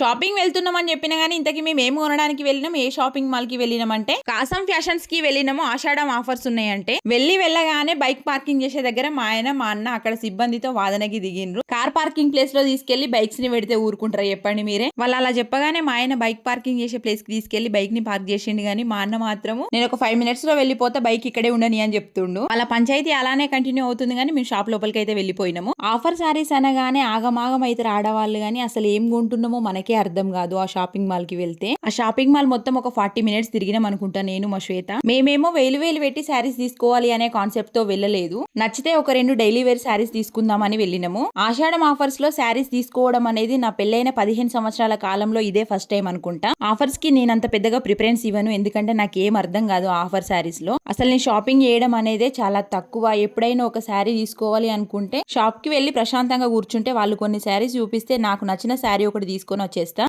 Shopping వెళ్తున్నామని చెప్పినా కానీ ఇంతకీ మేము ఏం కొనడానికి వెళ్ళినాం? ఏ షాపింగ్ మాల్కి వెళ్ళినామంటే? కాసం ఫ్యాషన్స్కి వెళ్ళినాము. ఆషాఢం ఆఫర్స్ ఉన్నాయంటే. వెళ్ళి వెళ్ళగానే బైక్ పార్కింగ్ చేసే దగ్గర మా ఆయన మా అన్న అక్కడ సిబ్బందితో వాదనకి దిగిండ్రు. కార్ పార్కింగ్ ప్లేస్లో తీసుకెళ్ళి బైక్స్ని పెడితే ఊరుకుంటారా చెప్పండి మీరే? వాళ్ళు అలా చెప్పగానే మా ఆయన బైక్ పార్కింగ్ చేసే ప్లేస్కి తీసుకెళ్ళి బైక్ని పార్క్ చేసిండు కానీ మా అన్న మాత్రము నేను ఒక ఫైవ్ మినిట్స్లో వెళ్ళిపోతే బైక్ ఇక్కడే ఉండని అని చెప్తుండు. వాళ్ళ పంచాయతీ అలానే కంటిన్యూ అవుతుంది కానీ మేము షాప్ లోపలికి అయితే వెళ్ళిపోయినాము. ఆఫర్ సారీస్ అనగానే ఆగమాగం అయితే ఆడవాళ్ళు కానీ అసలు ఏం కొంటున్నామో మనకి అర్థం కాదు ఆ షాపింగ్ మాల్కి వెళ్తే. ఆ షాపింగ్ మాల్ మొత్తం ఒక ఫార్టీ మినిట్స్ తిరిగినాం అనుకుంటా నేను మా శ్వేత. మేమేమో వేలు వేలు పెట్టి శారీస్ తీసుకోవాలి అనే కాన్సెప్ట్తో వెళ్ళలేదు. నచ్చితే ఒక రెండు డైలీ వేర్ శారీస్ తీసుకుందామని వెళ్ళినాము. ఆషాఢం ఆఫర్స్లో శారీస్ తీసుకోవడం అనేది నా పెళ్ళైన పదిహేను సంవత్సరాల కాలంలో ఇదే ఫస్ట్ టైం అనుకుంటా. ఆఫర్స్కి నేను అంత పెద్దగా ప్రిఫరెన్స్ ఇవ్వను. ఎందుకంటే నాకు ఏం అర్థం కాదు ఆఫర్ శారీస్లో. అసలు నేను షాపింగ్ చేయడం అనేదే చాలా తక్కువ. ఎప్పుడైనా ఒక శారీ తీసుకోవాలి అనుకుంటే షాప్కి వెళ్ళి ప్రశాంతంగా కూర్చుంటే వాళ్ళు కొన్ని శారీస్ చూపిస్తే నాకు నచ్చిన శారీ ఒకటి తీసుకొని está.